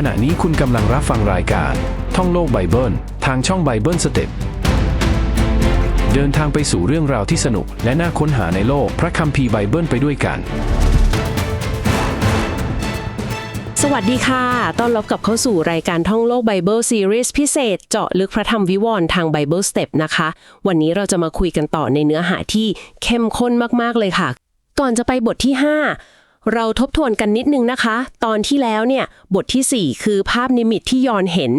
ขณะนี้คุณกำลังรับฟังรายการ ท่องโลกไบเบิล ทางช่องไบเบิลสเต็ปเดินทางไปสู่เรื่องราวที่สนุก และน่าค้นหาในโลกพระคัมภีร์ไบเบิลไปด้วยกัน สวัสดีค่ะ ต้อนรับกลับเข้าสู่รายการท่องโลกไบเบิลซีรีส์พิเศษ เจาะลึกพระธรรมวิวรณ์ทาง Bible Step นะคะ วันนี้เราจะมาคุยกันต่อในเนื้อหาที่เข้มข้นมากๆเลยค่ะ ก่อนจะไปบทที่ 5 เราทบทวนกันนิดนึงนะคะ ตอนที่แล้วเนี่ยบททีสี่ 4 คือภาพนิมิตที่ยอนเห็น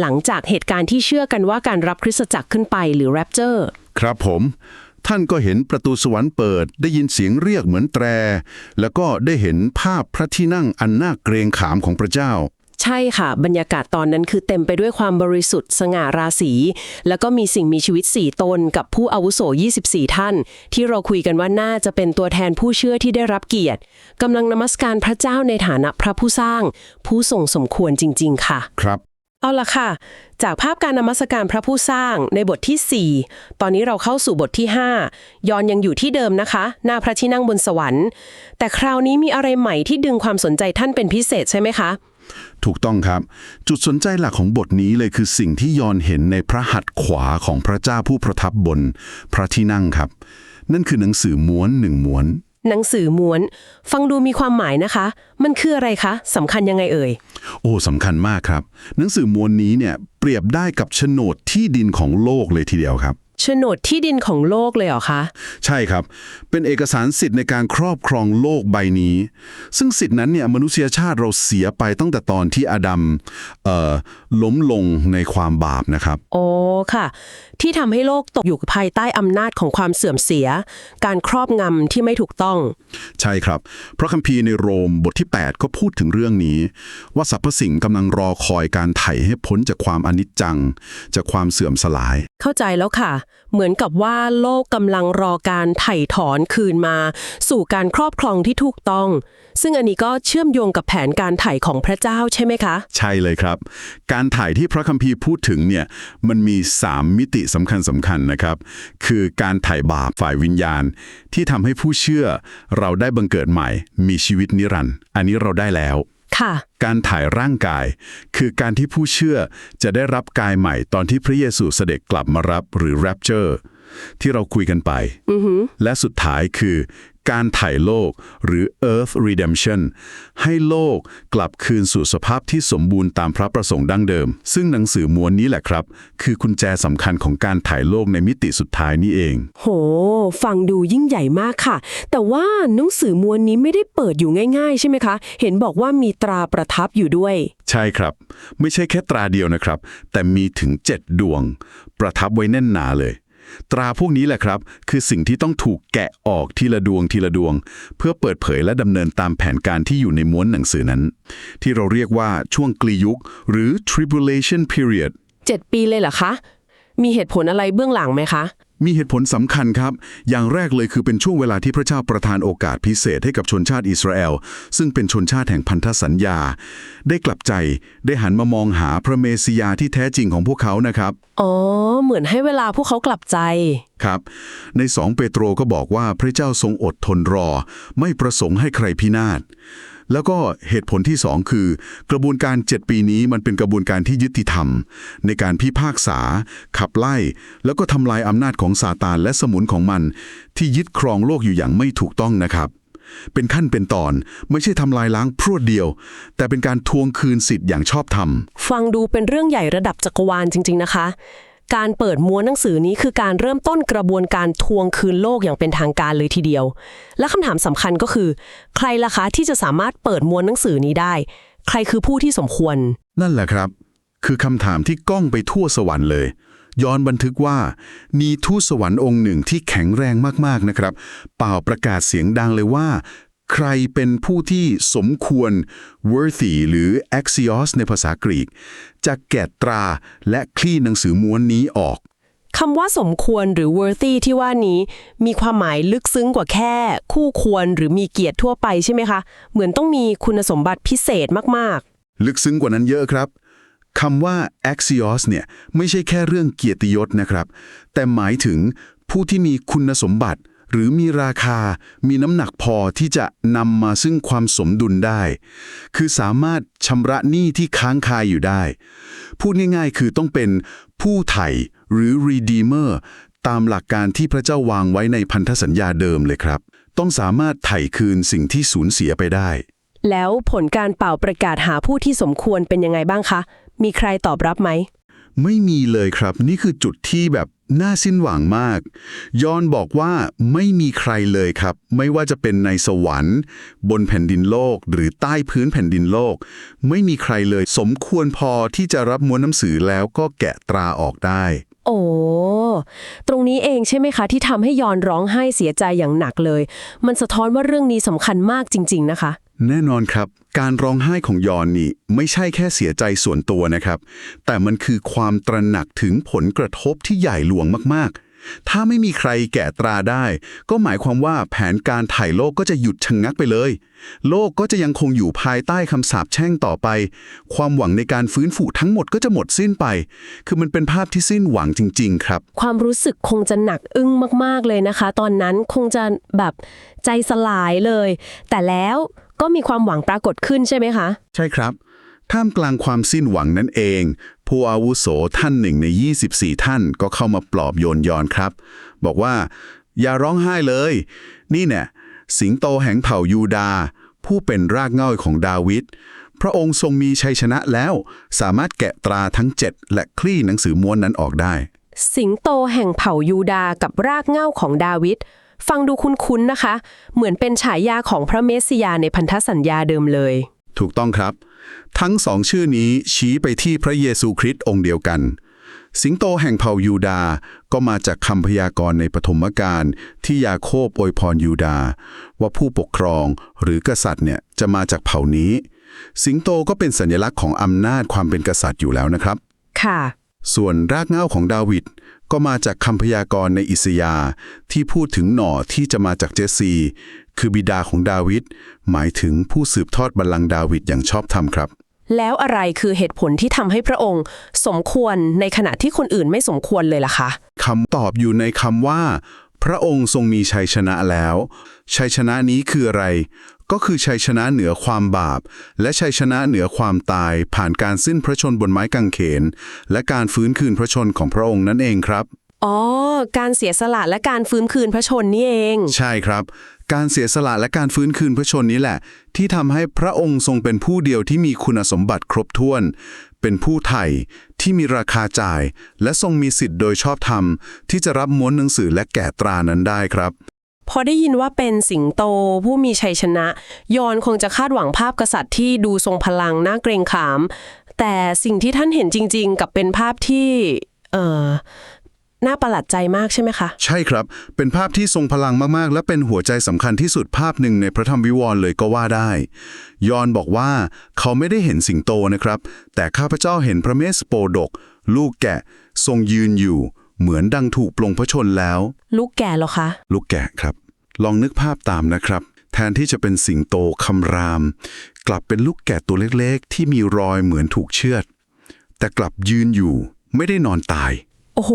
หลังจากเหตุการณ์ที่เชื่อกันว่าการรับคริสตจักรขึ้นไปหรือแรปเจอร์ ครับผม ท่านก็เห็นประตูสวรรค์เปิด ได้ยินเสียงเรียกเหมือนแตร แล้วก็ได้เห็นภาพพระที่นั่งอันน่าเกรงขามของพระเจ้า ใช่ค่ะ บรรยากาศตอนนั้นคือเต็มไปด้วยความบริสุทธิ์สง่าราศี แล้วก็มีสิ่งมีชีวิต 4 ตน กับผู้อาวุโส 24 ท่าน ที่เราคุยกันว่าน่าจะเป็นตัวแทนผู้เชื่อที่ได้รับเกียรติกำลังนมัสการพระเจ้าในฐานะพระผู้สร้าง ผู้ทรงสมควรจริง ๆ ค่ะ ครับ เอาละค่ะ จากภาพการนมัสการพระผู้สร้างในบทที่ 4 ตอนนี้เราเข้าสู่บทที่ 5 ยอนยังอยู่ที่เดิมนะคะ หน้าพระที่นั่งบนสวรรค์ แต่คราวนี้มีอะไรใหม่ที่ดึงความสนใจท่านเป็นพิเศษใช่ไหมคะ ถูกต้องครับ จุดสนใจหลักของบทนี้เลยคือสิ่งที่ยอนเห็นในพระหัตถ์ขวาของพระเจ้าผู้ประทับบน พระที่นั่งครับ นั่นคือหนังสือม้วนหนึ่งม้วน หนังสือม้วน ฟังดูมีความหมายนะคะ มันคืออะไรคะสำคัญยังไงเอ่ย โอ้สำคัญมากครับ หนังสือม้วนนี้เนี่ยเปรียบได้กับโฉนดที่ดินของโลกเลยทีเดียวครับ โฉนดที่ดินของโลกเลยเหรอคะ ใช่ครับ เป็นเอกสารสิทธิ์ในการครอบครองโลกใบนี้ ซึ่งสิทธินั้นเนี่ยมนุษยชาติเราเสียไปตั้งแต่ตอนที่อาดัมเอ่อล้มลงในความบาปนะครับ โอ้ค่ะ ที่ทำให้โลกตกอยู่ภายใต้อำนาจของความเสื่อมเสีย การครอบงำที่ไม่ถูกต้อง ใช่ครับเพราะคัมภีร์ในโรมบทที่ 8 ก็พูดถึงเรื่องนี้ ว่าสรรพสิ่งกำลังรอคอยการไถ่ให้พ้นจากความอนิจจัง จากความเสื่อมสลาย เข้าใจแล้วค่ะเหมือนกับว่าโลกกำลังรอการไถ่ถอนคืนมา สู่การครอบครองที่ถูกต้อง ซึ่งอันนี้ก็เชื่อมโยงกับแผนการไถ่ของพระเจ้าใช่ไหมคะ ใช่เลยครับ การไถ่ที่พระคัมภีร์พูดถึงเนี่ยมันมี 3 มิติสำคัญสำคัญนะครับ คือการไถ่บาปฝ่ายวิญญาณ ที่ทำให้ผู้เชื่อ เราได้บังเกิดใหม่ มีชีวิตนิรันดร์อันนี้เราได้แล้ว ค่ะ การถ่ายร่างกาย คือการที่ผู้เชื่อจะได้รับกายใหม่ตอนที่พระเยซูเสด็จกลับมารับหรือ rapture ที่เราคุยกันไป และสุดท้ายคือการถ่ายโลกหรือ earth redemption ให้โลกกลับคืนสู่สภาพที่สมบูรณ์ตามพระประสงค์ดั้งเดิม ซึ่งหนังสือม้วนนี้แหละครับ คือกุญแจสำคัญของการถ่ายโลกในมิติสุดท้ายนี่เอง โห ฟังดูยิ่งใหญ่มากค่ะ แต่ว่าหนังสือมวลนี้ไม่ได้เปิดอยู่ง่าย ๆ ใช่ไหมคะ เห็นบอกว่ามีตราประทับอยู่ด้วย ใช่ครับ ไม่ใช่แค่ตราเดียวนะครับ แต่มีถึง 7 ดวง ประทับไว้แน่นหนาเลย ตราพวกนี้แหละครับ คือสิ่งที่ต้องถูกแกะออกทีละดวงทีละดวง เพื่อเปิดเผยและดำเนินตามแผนการที่อยู่ในม้วนหนังสือนั้น ที่เราเรียกว่าช่วงกลียุค หรือ tribulation period 7 ปีเลยเหรอคะ มีเหตุผลอะไรเบื้องหลังไหมคะ มีเหตุผลสำคัญครับ อย่างแรกเลยคือเป็นช่วงเวลาที่พระเจ้าประทานโอกาสพิเศษให้กับชนชาติอิสราเอล ซึ่งเป็นชนชาติแห่งพันธสัญญา ได้กลับใจได้หันมามองหาพระเมสสิยาที่แท้จริงของพวกเขานะครับ อ๋อ เหมือนให้เวลาพวกเขากลับใจ ครับ ในสองเปโตรก็บอกว่าพระเจ้าทรงอดทนรอ ไม่ประสงค์ให้ใครพินาศ แล้วก็เหตุผลที่สองคือ กระบวนการ 7 ปีนี้มันเป็นกระบวนการที่ยุติธรรม ในการพิพากษา ขับไล่ แล้วก็ทำลายอำนาจของซาตานและสมุนของมัน ที่ยึดครองโลกอยู่อย่างไม่ถูกต้องนะครับ เป็นขั้นเป็นตอนไม่ใช่ทำลายล้างพรวดเดียว แต่เป็นการทวงคืนสิทธิ์อย่างชอบธรรม ฟังดูเป็นเรื่องใหญ่ระดับจักรวาลจริง ๆ นะคะ การเปิดม้วนหนังสือนี้คือการเริ่มต้นกระบวนการทวงคืนโลกอย่างเป็นทางการเลยทีเดียว และคำถามสำคัญก็คือ ใครล่ะคะที่จะสามารถเปิดม้วนหนังสือนี้ได้ ใครคือผู้ที่สมควร นั่นแหละครับ คือคำถามที่ก้องไปทั่วสวรรค์เลยย้อนบันทึกว่า มีทูตสวรรค์องค์หนึ่งที่แข็งแรงมากๆนะครับ เป่าประกาศเสียงดังเลยว่า ใครเป็นผู้ที่สมควร worthy หรือ axios ในภาษากรีก จะแกะตราและคลี่หนังสือม้วนนี้ออกคำว่าสมควรหรือ worthy ที่ว่านี้ มีความหมายลึกซึ้งกว่าแค่ คู่ควรหรือมีเกียรติทั่วไปใช่ไหมคะ เหมือนต้องมีคุณสมบัติพิเศษมากลึกซึ้งกว่านั้นเยอะครับคำว่า axios เนี่ยไม่ใช่แค่เรื่องเกียรติยศนะครับ แต่หมายถึงผู้ที่มีคุณสมบัติ หรือมีราคา มีน้ำหนักพอที่จะนำมาซึ่งความสมดุลได้ คือสามารถชำระหนี้ที่ค้างคาอยู่ได้ พูดง่ายๆ คือต้องเป็นผู้ไถ่หรือ redeemer ตามหลักการที่พระเจ้าวางไว้ในพันธสัญญาเดิมเลยครับ ต้องสามารถไถ่คืนสิ่งที่สูญเสียไปได้ แล้วผลการเป่าประกาศหาผู้ที่สมควรเป็นยังไงบ้างคะ มีใครตอบรับไหม ไม่มีเลยครับ นี่คือจุดที่แบบ น่าสิ้นหวังมาก ยอนบอกว่าไม่มีใครเลยครับ ไม่ว่าจะเป็นในสวรรค์ บนแผ่นดินโลก หรือใต้พื้นแผ่นดินโลก ไม่มีใครเลย สมควรพอที่จะรับม้วนหนังสือแล้วก็แกะตราออกได้ โอ้ตรงนี้เองใช่ไหมคะ ที่ทำให้ยอนร้องไห้เสียใจอย่างหนักเลย มันสะท้อนว่าเรื่องนี้สำคัญมากจริง ๆ นะคะ แน่นอนครับ การร้องไห้ของยอนนี่ไม่ใช่แค่เสียใจส่วนตัวนะครับ แต่มันคือความตระหนักถึงผลกระทบที่ใหญ่หลวงมากๆ ถ้าไม่มีใครแกะตราได้ ก็หมายความว่าแผนการถ่ายโลกก็จะหยุดชะงงักไปเลย โลกก็จะยังคงอยู่ภายใต้คำสาปแช่งต่อไป ความหวังในการฟื้นฟูทั้งหมดก็จะหมดสิ้นไป คือมันเป็นภาพที่สิ้นหวังจริง ๆ ครับ ความรู้สึกคงจะหนักอึ้งมากๆเลยนะคะ ตอนนั้นคงจะแบบใจสลายเลย แต่แล้ว ก็มีความหวังปรากฏขึ้นใช่ไหมคะ ใช่ครับ ท่ามกลางความสิ้นหวังนั่นเอง ผู้อาวุโสท่านหนึ่งใน 24 ท่านก็เข้ามาปลอบโยนยอนครับ บอกว่า อย่าร้องไห้เลย นี่เนี่ยสิงโตแห่งเผ่ายูดา ผู้เป็นรากเหง้าของดาวิดพระองค์ทรงมีชัยชนะแล้ว สามารถแกะตราทั้ง 7 และคลี่หนังสือม้วนนั้นออกได้ สิงโตแห่งเผ่ายูดาห์กับรากเหง้าของดาวิด ฟังดูคุ้นๆนะคะ เหมือนเป็นฉายาของพระเมสสิยาในพันธสัญญาเดิมเลย ถูกต้องครับ ทั้งสองชื่อนี้ชี้ไปที่พระเยซูคริสต์องค์เดียวกัน สิงโตแห่งเผ่ายูดาห์ก็มาจากคำพยากรณ์ในปฐมกาลที่ยาโคบอวยพรยูดาห์ว่าผู้ปกครองหรือกษัตริย์เนี่ยจะมาจากเผ่านี้ สิงโตก็เป็นสัญลักษณ์ของอำนาจความเป็นกษัตริย์อยู่แล้วนะครับ ค่ะ ส่วนรากเหง้าของดาวิดก็มาจากคำพยากรณ์ในอิสยาห์ที่พูดถึงหน่อที่จะมาจากเจสซี คือบิดาของดาวิดหมายถึงผู้สืบทอดบัลลังก์ดาวิดอย่างชอบธรรมครับ แล้วอะไรคือเหตุผลที่ทำให้พระองค์ สมควรในขณะที่คนอื่นไม่สมควรเลยล่ะคะคำตอบอยู่ในคำว่า พระองค์ทรงมีชัยชนะแล้ว ชัยชนะนี้คืออะไร ก็คือชัยชนะเหนือความบาป และชัยชนะเหนือความตาย ผ่านการสิ้นพระชนบนไม้กางเขน และการฟื้นคืนพระชนของพระองค์นั่นเองครับอ๋อ การเสียสละและการฟื้นคืนพระชนนี่เอง ใช่ครับ การเสียสละและการฟื้นคืนพระชนนี้แหละ ที่ทำให้พระองค์ทรงเป็นผู้เดียวที่มีคุณสมบัติครบถ้วน เป็นผู้ไถ่ที่มีราคาจ่าย และทรงมีสิทธิ์โดยชอบธรรม ที่จะรับม้วนหนังสือและแกะตรานั้นได้ครับ พอได้ยินว่าเป็นสิงโตผู้มีชัยชนะ ยอนคงจะคาดหวังภาพกษัตริย์ที่ดูทรงพลังน่าเกรงขาม แต่สิ่งที่ท่านเห็นจริง ๆ กับเป็นภาพที่เอ่อน่าประหลาดใจมากใช่ไหมคะ ใช่ครับ เป็นภาพที่ทรงพลังมาก ๆ และเป็นหัวใจสำคัญที่สุดภาพหนึ่งในพระธรรมวิวรณ์เลยก็ว่าได้ ยอนบอกว่าเขาไม่ได้เห็นสิงโตนะครับ แต่ข้าพเจ้าเห็นพระเมสโปดก ลูกแกะ ทรงยืนอยู่ เหมือนดังถูกปลงพระชนแล้ว ลูกแก่เหรอคะ ลูกแกะครับ ลองนึกภาพตามนะครับ แทนที่จะเป็นสิงโตคำราม กลับเป็นลูกแกะตัวเล็กๆ ที่มีรอยเหมือนถูกเชือด แต่กลับยืนอยู่ไม่ได้นอนตาย โอ้โห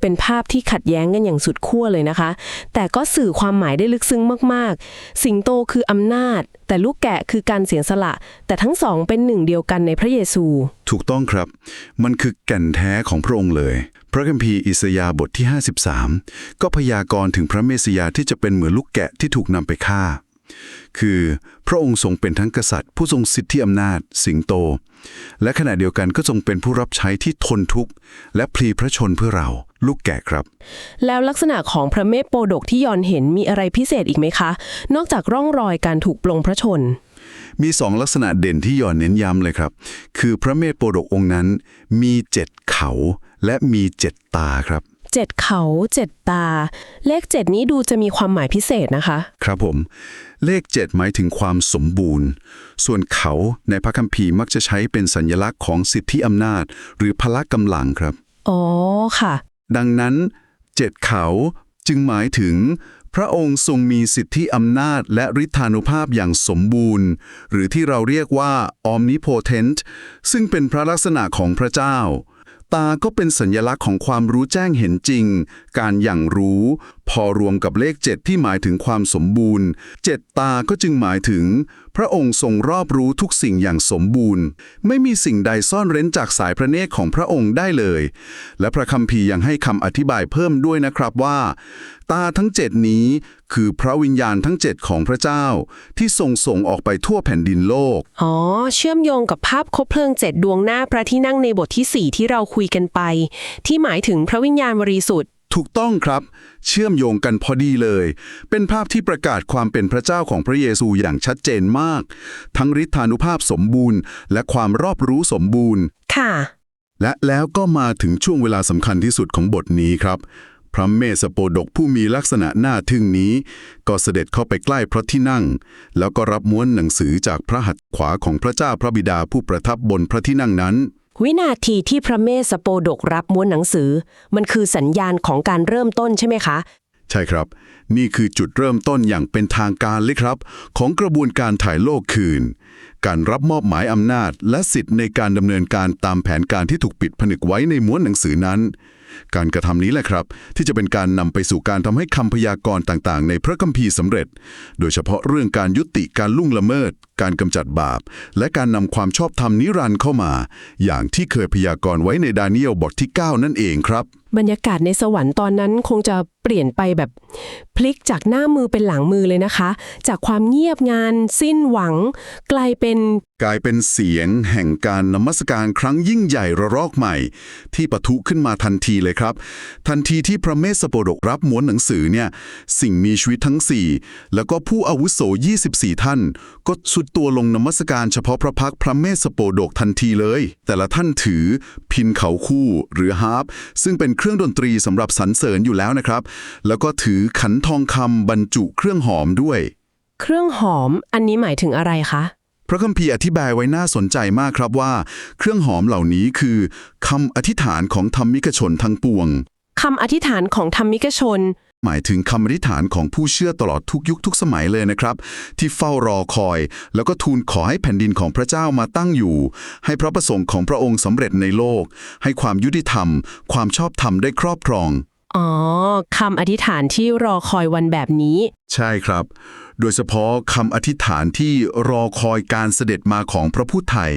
เป็นภาพที่ขัดแย้งกันอย่างสุดขั้วเลยนะคะ แต่ก็สื่อความหมายได้ลึกซึ้งมากๆ สิงโตคืออำนาจ แต่ลูกแกะคือการเสียสละ แต่ทั้งสองเป็นหนึ่งเดียวกันในพระเยซู ถูกต้องครับ มันคือแก่นแท้ของพระองค์เลย พระคัมภีร์อิสยาห์บทที่ 53 ก็พยากรณ์ถึงพระเมสสิยาที่จะเป็นเหมือนลูกแกะที่ถูกนำไปฆ่า คือพระองค์ทรงเป็นทั้งกษัตริย์ ผู้ทรงสิทธิอำนาจ สิงโต และขณะเดียวกันก็ทรงเป็นผู้รับใช้ที่ทนทุกข์ และพลีพระชนเพื่อเราลูกแกะครับ แล้วลักษณะของพระเมฆโปดกที่ยอนเห็นมีอะไรพิเศษอีกไหมคะ นอกจากร่องรอยการถูกปลงพระชน มีสองลักษณะเด่นที่ยอนเน้นย้ำเลยครับ คือพระเมธโปรดกองค์นั้นมีเจ็ดเขา และมีเจ็ดตาครับเจ็ดเขาเจ็ดตา เลขเจ็ดนี้ดูจะมีความหมายพิเศษนะคะ ครับผม เลข7หมายถึงความสมบูรณ์ ส่วนเขาในพระคัมภีร์มักจะใช้เป็นสัญลักษณ์ของสิทธิอำนาจ หรือพละกำลังครับ อ๋อค่ะ ดังนั้นเจ็ดเขาจึงหมายถึง พระองค์ทรงมีสิทธิอำนาจ และฤทธานุภาพอย่างสมบูรณ์ หรือที่เราเรียกว่า omnipotent ซึ่งเป็นพระลักษณะของพระเจ้า ตาก็เป็นสัญลักษณ์ของความรู้แจ้งเห็นจริง การอย่างรู้ พอรวมกับเลข 7 ที่หมายถึงความสมบูรณ์เจ็ดตาก็จึงหมายถึง พระองค์ทรงรอบรู้ทุกสิ่งอย่างสมบูรณ์ ไม่มีสิ่งใดซ่อนเร้นจากสายพระเนตรของพระองค์ได้เลย และพระคัมภีร์ยังให้คำอธิบายเพิ่มด้วยนะครับว่า ตาทั้งเจ็ดนี้คือพระวิญญาณทั้งเจ็ดของพระเจ้า ที่ทรงส่งออกไปทั่วแผ่นดินโลก อ๋อ เชื่อมโยงกับภาพคบเพลิงเจ็ดดวงหน้าพระที่นั่งในบทที่ 4 ที่เราคุยกันไป ที่หมายถึงพระวิญญาณบริสุทธิ์ ถูกต้องครับ เชื่อมโยงกันพอดีเลย เป็นภาพที่ประกาศความเป็นพระเจ้าของพระเยซูอย่างชัดเจนมาก ทั้งฤทธานุภาพสมบูรณ์ และความรอบรู้สมบูรณ์ ค่ะ และแล้วก็มาถึงช่วงเวลาสำคัญที่สุดของบทนี้ครับ พระเมสโปดกผู้มีลักษณะน่าทึ่งนี้ ก็เสด็จเข้าไปใกล้พระที่นั่ง แล้วก็รับม้วนหนังสือจากพระหัตถ์ขวาของพระเจ้าพระบิดาผู้ประทับบนพระที่นั่งนั้น วินาทีที่พระเมสโปดกรับม้วนหนังสือ มันคือสัญญาณของการเริ่มต้นใช่ไหมคะ ใช่ครับ นี่คือจุดเริ่มต้นอย่างเป็นทางการเลยครับ ของกระบวนการถ่ายโลกคืน การรับมอบหมายอำนาจ และสิทธิ์ในการดำเนินการตามแผนการที่ถูกปิดผนึกไว้ในม้วนหนังสือนั้น การกระทำนี้แหละครับ ที่จะเป็นการนำไปสู่การทำให้คำพยากรณ์ต่างๆ ในพระคัมภีร์สำเร็จ โดยเฉพาะเรื่องการยุติการลุ่งละเมิด การกำจัดบาป และการนำความชอบธรรมนิรันดร์เข้ามา อย่างที่เคยพยากรณ์ไว้ในดาเนียลบทที่ 9 นั่นเองครับ บรรยากาศในสวรรค์ตอนนั้นคงจะเปลี่ยนไปแบบพลิกจากหน้ามือเป็นหลังมือเลยนะคะ จากความเงียบงาน สิ้นหวัง กลายเป็นกลายเป็นเสียงแห่งการนมัสการครั้งยิ่งใหญ่ระลอกใหม่ ที่ปะทุขึ้นมาทันทีเลยครับ ทันทีที่พระเมสสโปดกรับม้วนหนังสือเนี่ยสิ่งมีชีวิตทั้ง 4 แล้วก็ผู้อาวุโส 24 ท่าน ก็สุดตัวลงนมัสการเฉพาะพระพักพระเมสสโปดกทันทีเลย แต่ละท่านถือพินเขาคู่หรือฮาร์ปซึ่งเป็นเครื่องดนตรีสำหรับสรรเสริญอยู่แล้วนะครับ แล้วก็ถือขันทองคำบรรจุเครื่องหอมด้วย เครื่องหอมอันนี้หมายถึงอะไรคะ พระคัมภีร์อธิบายไว้น่าสนใจมากครับว่า เครื่องหอมเหล่านี้คือคำอธิษฐานของธรรมิกชนทั้งปวงคำอธิษฐานของธรรมิกชน หมายถึงคำอธิษฐานของผู้เชื่อตลอดทุกยุคทุกสมัยเลยนะครับ ที่เฝ้ารอคอย แล้วก็ทูลขอให้แผ่นดินของพระเจ้ามาตั้งอยู่ ให้พระประสงค์ของพระองค์สำเร็จในโลก ให้ความยุติธรรม ความชอบธรรมได้ครอบครอง อ๋อคำอธิษฐานที่รอคอยวันแบบนี้ ใช่ครับ โดยเฉพาะคำอธิษฐานที่รอคอยการเสด็จมาของพระผู้ไทย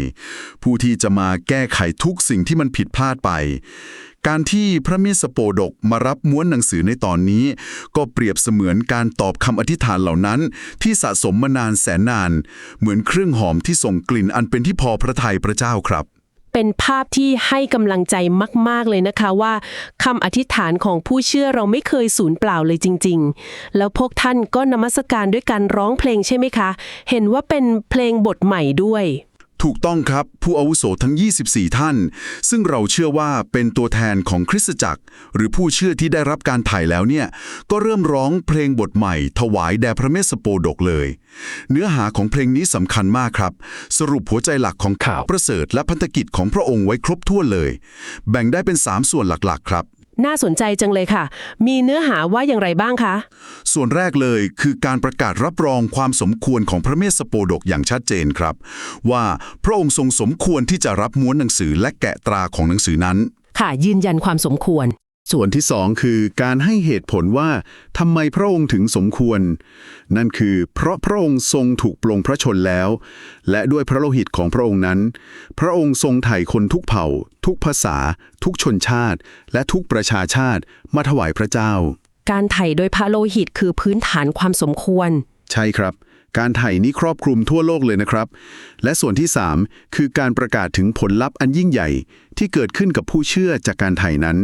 ผู้ที่จะมาแก้ไขทุกสิ่งที่มันผิดพลาดไป การที่พระเมสสโปดกมารับม้วนหนังสือในตอนนี้ ก็เปรียบเสมือนการตอบคำอธิษฐานเหล่านั้น ที่สะสมมานานแสนนาน เหมือนเครื่องหอมที่ส่งกลิ่นอันเป็นที่พอพระทัยพระเจ้าครับเป็นภาพที่ให้กำลังใจมาก ๆ เลยนะคะว่าคำอธิษฐานของผู้เชื่อเราไม่เคยสูญเปล่าเลยจริง ๆ แล้วพวกท่านก็นมัสการด้วยการร้องเพลงใช่ไหมคะ เห็นว่าเป็นเพลงบทใหม่ด้วย ถูกต้องครับผู้อาวุโสทั้ง 24 ท่าน ซึ่งเราเชื่อว่าเป็นตัวแทนของคริสตจักร หรือผู้เชื่อที่ได้รับการถ่ายแล้วเนี่ย ก็เริ่มร้องเพลงบทใหม่ ถวายแด่พระเมสสโปดกเลย เนื้อหาของเพลงนี้สำคัญมากครับ สรุปหัวใจหลักของข่าวประเสริฐและพันธกิจของพระองค์ไว้ครบถ้วนเลย แบ่งได้เป็น 3 ส่วนหลักๆ ครับ น่าสนใจจังเลยค่ะ มีเนื้อหาว่าอย่างไรบ้างคะ ส่วนแรกเลยคือการประกาศรับรองความสมควรของพระเมสสโปดกอย่างชัดเจนครับ ว่าพระองค์ทรงสมควรที่จะรับม้วนหนังสือและแกะตราของหนังสือนั้น ค่ะยืนยันความสมควร ส่วนที่สองคือการให้เหตุผลว่าทำไมพระองค์ถึงสมควร นั่นคือเพราะพระองค์ทรงถูกปลงพระชนแล้ว และด้วยพระโลหิตของพระองค์นั้น พระองค์ทรงไถ่คนทุกเผ่า ทุกภาษา ทุกชนชาติ และทุกประชาชาติมาถวายพระเจ้า การไถ่โดยพระโลหิตคือพื้นฐานความสมควร ใช่ครับ การไถ่นี้ครอบคลุมทั่วโลกเลยนะครับ และส่วนที่ 3 คือการประกาศถึงผลลัพธ์อันยิ่งใหญ่ ที่เกิดขึ้นกับผู้เชื่อจากการไถ่นั้น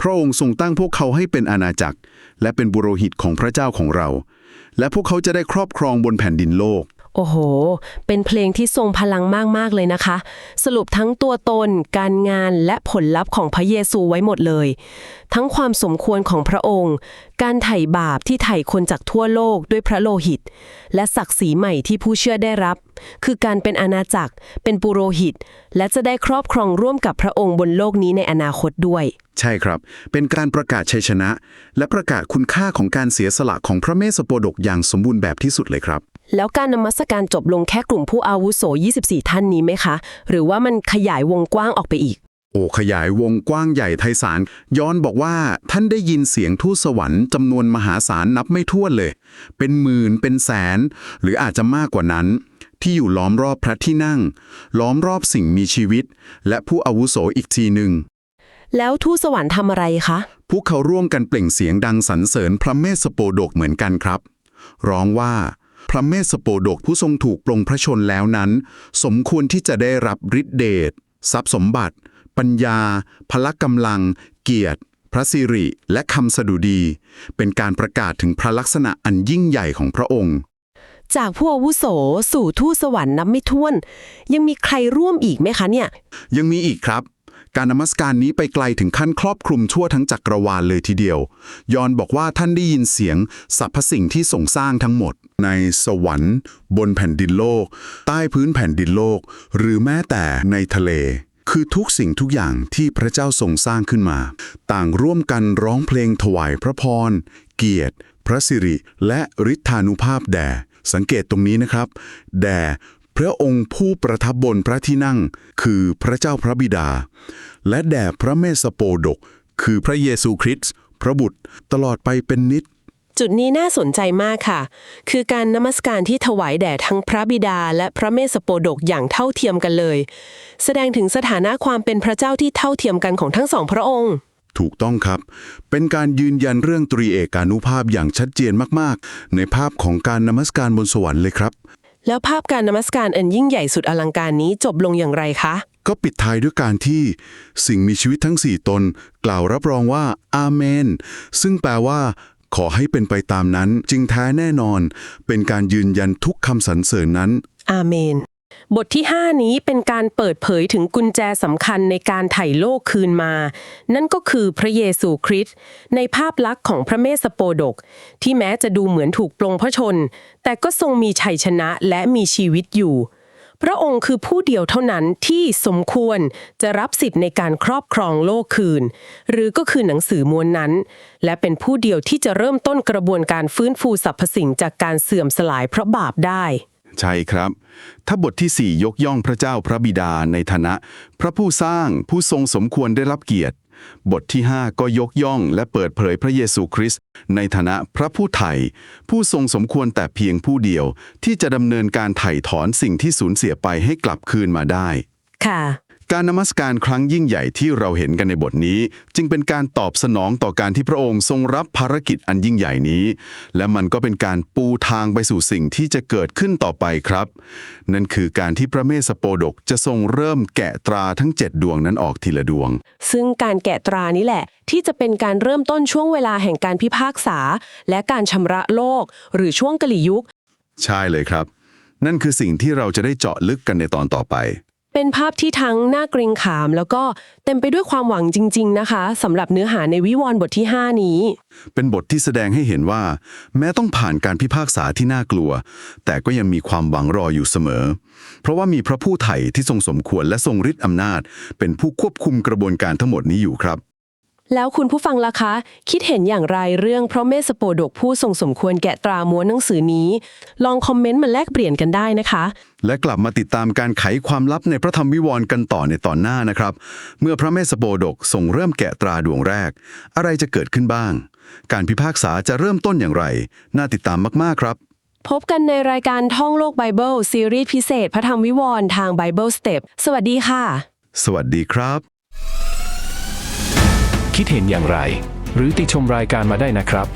พระองค์ทรงตั้งพวกเขาให้เป็นอาณาจักร และเป็นบุโรหิตของพระเจ้าของเรา และพวกเขาจะได้ครอบครองบนแผ่นดินโลก โอ้โห เป็นเพลงที่ทรงพลังมากๆเลยนะคะ สรุปทั้งตัวตน การงานและผลลัพธ์ของพระเยซูไว้หมดเลย ทั้งความสมควรของพระองค์ การไถ่บาปที่ไถ่คนจากทั่วโลกด้วยพระโลหิต และศักดิ์ศรีใหม่ที่ผู้เชื่อได้รับ คือการเป็นอาณาจักร เป็นปุโรหิต และจะได้ครอบครองร่วมกับพระองค์บนโลกนี้ในอนาคตด้วย ใช่ครับ เป็นการประกาศชัยชนะ และประกาศคุณค่าของการเสียสละของพระเมสสโปดกอย่างสมบูรณ์แบบที่สุดเลยครับ แล้วการนมัสการจบลงแค่กลุ่มผู้อาวุโส 24 ท่านนี้ไหมคะ หรือว่ามันขยายวงกว้างออกไปอีก โอ้ขยายวงกว้างใหญ่ไพศาลย้อนบอกว่าท่านได้ยินเสียงทูตสวรรค์จำนวนมหาศาลนับไม่ถ้วนเลย เป็นหมื่นเป็นแสน หรืออาจจะมากกว่านั้น ที่อยู่ล้อมรอบพระที่นั่ง ล้อมรอบสิ่งมีชีวิต และผู้อาวุโสอีกทีหนึ่งแล้วทูตสวรรค์ทำอะไรคะ พวกเขาร่วมกันเปล่งเสียงดังสรรเสริญพระเมสสโปดกเหมือนกันครับ ร้องว่า พระเมสสโปดกผู้ทรงถูกปลงพระชนแล้วนั้น สมควรที่จะได้รับฤทธิเดชทรัพย์สมบัติ ปัญญา พละกำลัง เกียรติ พระสิริ และคำสดุดี เป็นการประกาศถึงพระลักษณะอันยิ่งใหญ่ของพระองค์ จากผู้อาวุโสสู่ทูตสวรรค์นับไม่ถ้วน ยังมีใครร่วมอีกไหมคะเนี่ย ยังมีอีกครับ การนมัสการนี้ไปไกลถึงขั้นครอบคลุมทั่วทั้งจักรวาลเลยทีเดียว ยอนบอกว่าท่านได้ยินเสียงสรรพสิ่งที่ทรงสร้างทั้งหมด ในสวรรค์ บนแผ่นดินโลก ใต้พื้นแผ่นดินโลก หรือแม้แต่ในทะเล คือทุกสิ่งทุกอย่างที่พระเจ้าทรงสร้างขึ้นมา ต่างร่วมกันร้องเพลงถวายพระพร เกียรติ พระสิริ และฤทธานุภาพแด่สังเกตตรงนี้นะครับ แด่ พระองค์ผู้ประทับบนพระที่นั่ง คือพระเจ้าพระบิดา และแด่พระเมสสโปดก คือพระเยซูคริสต์พระบุตรตลอดไปเป็นนิจจุดนี้น่าสนใจมากค่ะ คือการนมัสการที่ถวายแด่ทั้งพระบิดา และพระเมสสโปดกอย่างเท่าเทียมกันเลย แสดงถึงสถานะความเป็นพระเจ้าที่เท่าเทียมกันของทั้งสองพระองค์ ถูกต้องครับ เป็นการยืนยันเรื่องตรีเอกานุภาพอย่างชัดเจนมากๆ ในภาพของการนมัสการบนสวรรค์เลยครับ แล้วภาพการนมัสการอันยิ่งใหญ่สุดอลังการนี้จบลงอย่างไรคะ ก็ปิดท้ายด้วยการที่สิ่งมีชีวิตทั้งสี่ตน กล่าวรับรองว่า อาเมน ซึ่งแปลว่า ขอให้เป็นไปตามนั้น จริงแท้แน่นอน เป็นการยืนยันทุกคำสรรเสริญนั้น อาเมน บทที่ 5 นี้เป็นการเปิดเผยถึงกุญแจสำคัญในการไถ่โลกคืนมา นั่นก็คือพระเยซูคริสต์ในภาพลักษณ์ของพระเมสสโปดก ที่แม้จะดูเหมือนถูกปลงพระชน แต่ก็ทรงมีชัยชนะและมีชีวิตอยู่ พระองค์คือผู้เดียวเท่านั้นที่สมควรจะรับสิทธิ์ในการครอบครองโลกคืน หรือก็คือหนังสือมวลนั้น และเป็นผู้เดียวที่จะเริ่มต้นกระบวนการฟื้นฟูสรรพสิ่งจากการเสื่อมสลายเพราะบาปได้ ใช่ครับ ถ้าบทที่ 4 ยกย่องพระเจ้าพระบิดาในฐานะ พระผู้สร้างผู้ทรงสมควรได้รับเกียรติ บทที่ 5 ก็ยกย่องและเปิดเผยพระเยซูคริสต์ในฐานะพระผู้ไถ่ผู้ทรงสมควรแต่เพียงผู้เดียว ที่จะดำเนินการไถ่ถอนสิ่งที่สูญเสียไปให้กลับคืนมาได้ ค่ะ การนมัสการครั้งยิ่งใหญ่ที่เราเห็นกันในบทนี้ จึงเป็นการตอบสนองต่อการที่พระองค์ทรงรับภารกิจอันยิ่งใหญ่นี้ และมันก็เป็นการปูทางไปสู่สิ่งที่จะเกิดขึ้นต่อไปครับ นั่นคือการที่พระเมสสโปดกจะทรงเริ่มแกะตราทั้ง 7 ดวงนั้นออกทีละดวง ซึ่งการแกะตรานี้แหละ ที่จะเป็นการเริ่มต้นช่วงเวลาแห่งการพิพากษา และการชำระโลก หรือช่วงกลิยุค ใช่เลยครับ นั่นคือสิ่งที่เราจะได้เจาะลึกกันในตอนต่อไป เป็นภาพที่ทั้งน่าเกรงขาม แล้วก็เต็มไปด้วยความหวังจริง ๆ นะคะสำหรับเนื้อหาในวิวรณ์บทที่ 5 นี้ เป็นบทที่แสดงให้เห็นว่า แม้ต้องผ่านการพิพากษาที่น่ากลัว แต่ก็ยังมีความหวังรออยู่เสมอ เพราะว่ามีพระผู้ไถ่ที่ทรงสมควรและทรงฤทธิ์อำนาจ เป็นผู้ควบคุมกระบวนการทั้งหมดนี้อยู่ครับ แล้วคุณผู้ฟังล่ะคะ คิดเห็นอย่างไรเรื่องพระเมสสโปดกผู้ทรงสมควรแกะตราม้วนหนังสือนี้ ลองคอมเมนต์มาแลกเปลี่ยนกันได้นะคะ และกลับมาติดตามการไขความลับในพระธรรมวิวรณ์กันต่อในตอนหน้านะครับ เมื่อพระเมสสโปดกทรงเริ่มแกะตราดวงแรก อะไรจะเกิดขึ้นบ้าง การพิพากษาจะเริ่มต้นอย่างไร น่าติดตามมากๆครับ พบกันในรายการท่องโลกไบเบิลซีรีส์พิเศษ พระธรรมวิวรณ์ทาง Bible Step สวัสดีค่ะ สวัสดีครับ คิดเห็นอย่างไร หรือติชมรายการมาได้นะครับ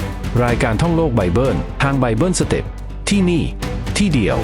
รายการท่องโลกไบเบิลทางไบเบิลสเต็ปที่นี่ ที่เดียว